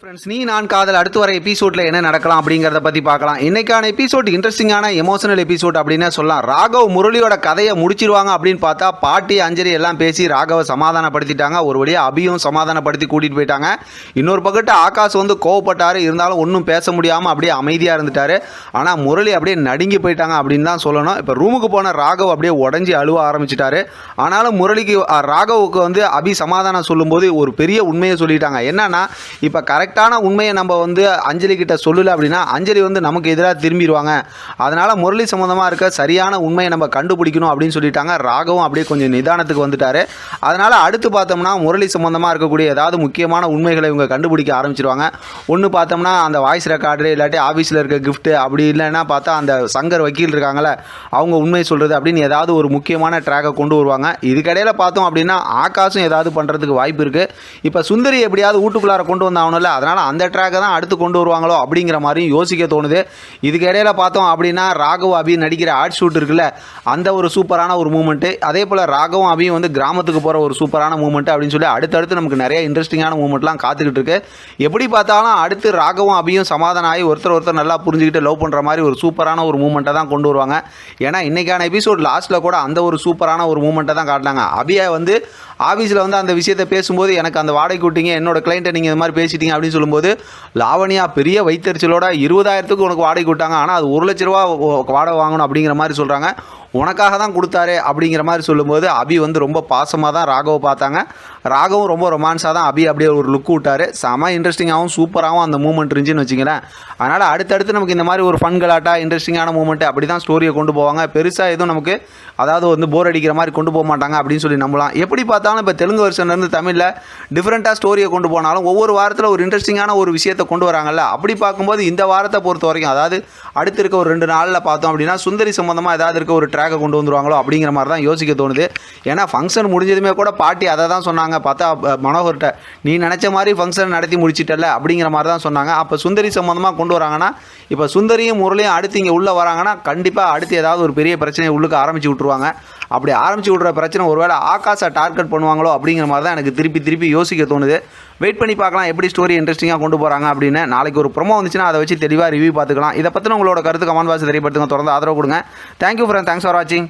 Friends நீ நான் காதல் அடுத்து வர எபிசோட்ல என்ன நடக்கலாம் அப்படிங்கிறத பத்தி பார்க்கலாம். இன்னைக்கான எபிசோட் இன்ட்ரெஸ்டிங்கான எமோஷனல் எபிசோட் அப்படின்னு சொல்லலாம். ராகவ் முரளியோட கதையை முடிச்சிருவாங்க அப்படின்னு பார்த்தா பாட்டி அஞ்சலி எல்லாம் பேசி ராகவை சமாதானப்படுத்திட்டாங்க. ஒரு வழியா அபியும் சமாதானப்படுத்தி கூட்டிட்டு போயிட்டாங்க. இன்னொரு பக்கத்து ஆகாஷ் வந்து கோவப்பட்டாரு. இருந்தாலும் ஒன்றும் பேச முடியாம அப்படியே அமைதியா இருந்துட்டாரு. ஆனா முரளி அப்படியே நடுங்கி போயிட்டாங்க அப்படின்னு தான் சொல்லணும். இப்போ ரூமுக்கு போன ராகவ் அப்படியே உடஞ்சி அழுவ ஆரம்பிச்சிட்டாரு. ஆனாலும் முரளிக்கு ராகவுக்கு வந்து அபி சமாதானம் சொல்லும்போது ஒரு பெரிய உண்மையை சொல்லிட்டாங்க. என்னன்னா இப்போ கரெக்ட் கரெக்டான உண்மையை நம்ம வந்து அஞ்சலி கிட்ட சொல்லலை அப்படின்னா அஞ்சலி வந்து நமக்கு எதிராக திரும்பிடுவாங்க அதனால் முரளி சம்மந்தமாக இருக்க சரியான உண்மையை நம்ம கண்டுபிடிக்கணும் அப்படின்னு சொல்லிட்டாங்க. ராகவும் அப்படியே கொஞ்சம் நிதானத்துக்கு வந்துட்டாரு. அதனால் அடுத்து பார்த்தோம்னா முரளி சம்மந்தமாக இருக்கக்கூடிய ஏதாவது முக்கியமான உண்மைகளை இவங்க கண்டுபிடிக்க ஆரம்பிச்சிருவாங்க. ஒன்று பார்த்தோம்னா அந்த வாய்ஸ் ரெக்கார்டு இல்லாட்டி ஆஃபீஸில் இருக்க கிஃப்ட்டு அப்படி இல்லைன்னா பார்த்தா அந்த சங்கர் வக்கீல் இருக்காங்களே அவங்க உண்மை சொல்கிறது அப்படின்னு ஏதாவது ஒரு முக்கியமான ட்ராக்கை கொண்டு வருவாங்க. இதுக்கடையில் பார்த்தோம் அப்படின்னா ஆகாசும் ஏதாவது பண்ணுறதுக்கு வாய்ப்பு இருக்குது இப்போ சுந்தரி எப்படியாவது வீட்டுக்குள்ளார கொண்டு வந்தாகணும்ல அதனால் அந்த ட்ராக்கை தான் அடுத்து கொண்டு வருவாங்களோ அப்படிங்கிற மாதிரியும் யோசிக்க தோணுது. இதுக்கு இடையில பார்த்தோம் அப்படின்னா ராகவ் அபி நடிக்கிற ஆட் ஷூட் இருக்குல்ல அந்த ஒரு சூப்பரான ஒரு மூமெண்ட்டு அதே போல் ராகவும் அபியும் வந்து கிராமத்துக்கு போகிற ஒரு சூப்பரான மூமெண்ட் அப்படின்னு சொல்லி அடுத்தடுத்து நமக்கு நிறைய இன்ட்ரெஸ்டிங்கான மூமெண்ட்லாம் காத்துக்கிட்டு இருக்கு. எப்படி பார்த்தாலும் அடுத்து ராகவும் அபியும் சமாதானம் ஆகி ஒருத்தர் ஒருத்தர் நல்லா புரிஞ்சுக்கிட்டு லவ் பண்ணுற மாதிரி ஒரு சூப்பரான ஒரு மூமெண்ட்டை தான் கொண்டு வருவாங்க. ஏன்னா இன்னைக்கான எபிசோட் லாஸ்ட்டில் கூட அந்த ஒரு சூப்பரான ஒரு மூமெண்ட்டை தான் காட்டினாங்க. அபியை வந்து ஆஃபீஸில் வந்து அந்த விஷயத்தை பேசும்போது எனக்கு அந்த வாடகை விட்டீங்க என்னோட கிளைண்ட்டை நீங்கள் இந்த மாதிரி பேசிட்டீங்க அப்படின்னு சொல்லும்போது லாவணியா பெரிய வைத்தறிச்சலோட இருபதாயிரத்துக்கு உனக்கு வாடகை விட்டாங்க ஆனால் அது ஒரு லட்ச ரூபா வாடகை வாங்கணும் அப்படிங்கிற மாதிரி சொல்கிறாங்க உனக்காக தான் கொடுத்தாரு அப்படிங்கிற மாதிரி சொல்லும்போது அபி வந்து ரொம்ப பாசமாக தான் ராகவை பார்த்தாங்க. ராகவும் ரொம்ப ரொமான்ஸாக தான் அபி அப்படியே ஒரு லுக் விட்டார். செம இன்ட்ரெஸ்டிங்காகவும் சூப்பராகவும் அந்த மூமெண்ட் இருந்துச்சுன்னு வச்சுங்களேன் அதனால் அடுத்தடுத்து நமக்கு இந்த மாதிரி ஒரு ஃபன் கலாட்டா இன்ட்ரெஸ்டிங்கான மூமெண்ட் அப்படி தான் ஸ்டோரியை கொண்டு போவாங்க. பெருசாக எதுவும் நமக்கு அதாவது வந்து போர் அடிக்கிற மாதிரி கொண்டு போக மாட்டாங்க அப்படின்னு சொல்லி நம்பலாம். எப்படி பார்த்தாலும் இப்போ தெலுங்கு வருஷன்லேருந்து தமிழில் டிஃப்ரெண்ட்டாக ஸ்டோரியை கொண்டு போனாலும் ஒவ்வொரு வாரத்தில் ஒரு இன்ட்ரெஸ்டிங்கான ஒரு விஷயத்தை கொண்டு வராங்கல்ல. அப்படி பார்க்கும்போது இந்த வாரத்தை பொறுத்த வரைக்கும் அதாவது அடுத்து இருக்க ஒரு ரெண்டு நாளில் பார்த்தோம் அப்படின்னா சுந்தரி சம்மந்தமாக ஏதாவது இருக்க ஒரு ட்ராக்கை கொண்டு வந்துருவாங்களோ அப்படிங்கிற மாதிரி தான் யோசிக்க தோணுது. ஏன்னா ஃபங்க்ஷன் முடிஞ்சதுமே கூட பாட்டி அதை தான் சொன்னாங்க. பார்த்தா மனோகர்கிட்ட நீ நினச்ச மாதிரி ஃபங்க்ஷன் நடத்தி முடிச்சிட்டல அப்படிங்கிற மாதிரி தான் சொன்னாங்க. அப்போ சுந்தரி சம்மந்தமாக கொண்டு வராங்கன்னா இப்போ சுந்தரியும் முரளியும் அடுத்து இங்கே உள்ளே வராங்கன்னா கண்டிப்பாக அடுத்து ஏதாவது ஒரு பெரிய பிரச்சனையை உள்ளுக்கு ஆரம்பிச்சு விட்ருவாங்க அப்படி ஆரம்பிச்சு விட்ற பிரச்சனை ஒருவேளை ஆகாஷை டார்கெட் பண்ணுவாங்களோ அப்படிங்கிற மாதிரி தான் எனக்கு திருப்பி திருப்பி யோசிக்க தோணுது. வெயிட் பண்ணி பார்க்கலாம் எப்படி ஸ்டோரி இன்ட்ரெஸ்டிங்காக கொண்டு போகிறாங்க அப்படின்னு. நாளைக்கு ஒரு ப்ரோமோ வந்துச்சுன்னா அதை வச்சு தெளிவாக ரிவ்யூ பார்த்துக்கலாம். இதை பற்றின உங்களோட கருத்து கமெண்ட் பாக்ஸ் தெரியப்படுத்துங்க. தொடர்ந்து ஆதரவு கொடுங்க. தேங்க்யூ ஃப்ரெண்ட் தேங்க்ஸ் ஃபார் வாட்சிங்